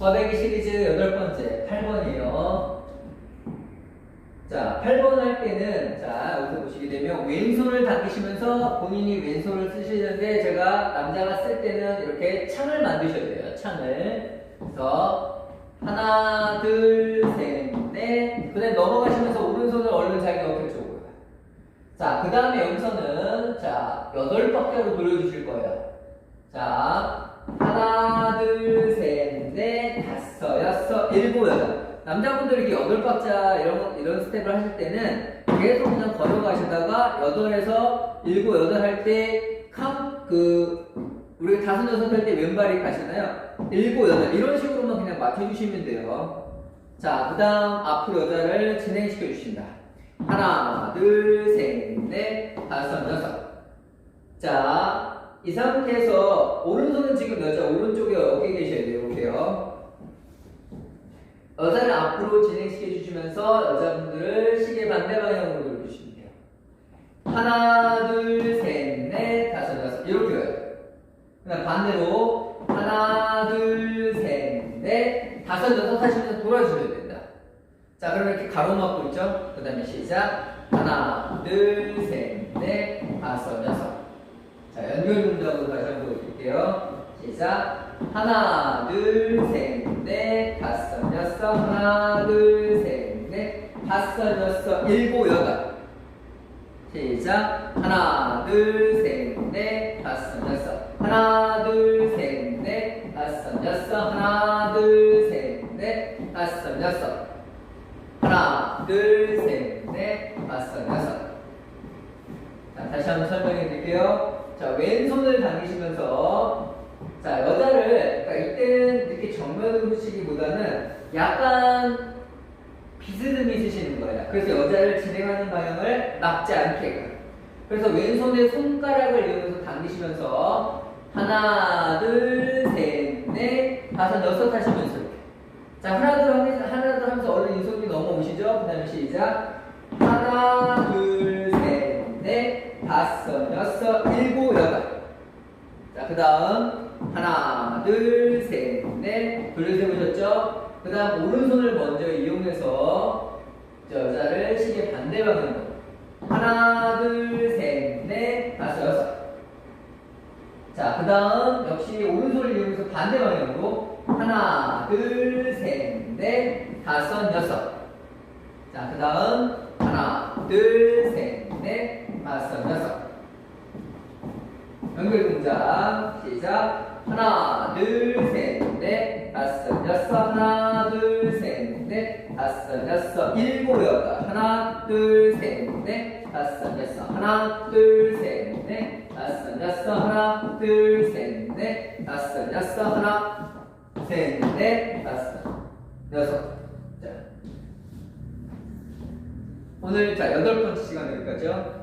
꽈배기 시리즈 여덟 번째 8번이에요. 자, 8번 할 때는 자, 여기서 보시게 되면 왼손을 당기시면서 본인이 왼손을 쓰시는데 제가 남자가 쓸 때는 이렇게 창을 만드셔야 돼요. 창을. 그래서 하나, 둘, 셋, 넷. 그다음에 넘어가시면서 오른손을 얼른 자기 어깨 쪽으로. 자, 그 다음에 여기서는 자, 여덟 박자로 돌려주실 거예요. 자, 하나, 둘, 일곱, 여덟. 남자분들이 이렇게 여덟 박자 이런, 이런 스텝을 하실 때는 계속 그냥 걸어가시다가 여덟에서 일곱, 여덟 할 때, 캄, 그, 우리가 다섯, 여섯 할 때 왼발이 가시나요? 일곱, 여덟. 이런 식으로만 그냥 맞춰주시면 돼요. 자, 그 다음 앞으로 여자를 진행시켜 주신다. 하나, 둘, 셋, 넷, 다섯, 여섯. 자, 이 상태에서 오른손은 지금 여자 오른쪽에 어깨 계셔야 돼요. 이렇게요. 여자를 앞으로 진행시켜 주시면서 여자분들을 시계 반대 방향으로 돌려주시면 돼요. 하나, 둘, 셋, 넷, 다섯, 여섯. 이렇게요. 그다음 반대로 하나, 둘, 셋, 넷, 다섯, 여섯 하시면서 돌아주셔야 된다. 자, 그러면 이렇게 가로막고 있죠? 그 다음에 시작. 하나, 둘, 셋, 넷, 다섯, 여섯. 자, 연결 동작으로 다시 한번 보여드릴게요. 시작. 하나, 둘, 셋, 다섯, 여섯, 일곱, 여덟. 시작. 하나, 둘, 셋, 넷, 다섯, 여섯. 하나, 둘, 셋, 넷, 다섯, 여섯. 하나, 둘, 셋, 넷, 다섯, 여섯. 하나, 둘, 셋, 넷, 다섯, 여섯. 자, 다시 한번 설명해 드릴게요. 자, 왼손을 당기시면서, 자, 여자를, 그러니까 이때는 이렇게 정면으로 치기보다는 약간 비스듬히 쓰시는 거예요. 그래서 여자를 진행하는 방향을 막지 않게. 그래서 왼손에 손가락을 이용해서 당기시면서, 하나, 둘, 셋, 넷, 다섯, 여섯 하시면서 이렇게. 자, 하나, 둘 하나, 둘 하면서 얼른 이 손이 넘어오시죠? 그 다음에 시작. 하나, 둘, 셋, 넷, 다섯, 여섯, 일곱, 여덟. 자, 그 다음, 하나, 둘, 셋, 넷, 돌려서 해보셨죠? 그 다음, 오른손을 먼저 이용해서 저 여자를 시계 반대 방향으로. 하나, 둘, 셋, 넷, 다섯, 여섯. 자, 그 다음, 역시 오른손을 이용해서 반대 방향으로. 하나, 둘, 셋, 넷, 다섯, 여섯. 자, 그 다음, 하나, 둘, 셋, 넷, 다섯, 여섯. 연결 동작, 시작. 하나, 둘, 셋, 넷, 다섯, 여섯. 다섯, 여섯. 일곱, 여덟. 하나, 둘, 셋, 넷, 다섯, 여섯. 하나, 둘, 셋, 넷, 다섯, 여섯. 하나, 둘, 셋, 넷, 다섯, 여섯. 하나, 셋, 넷, 다섯, 여섯. 자. 오늘 자 여덟 번째 시간 여기까지요.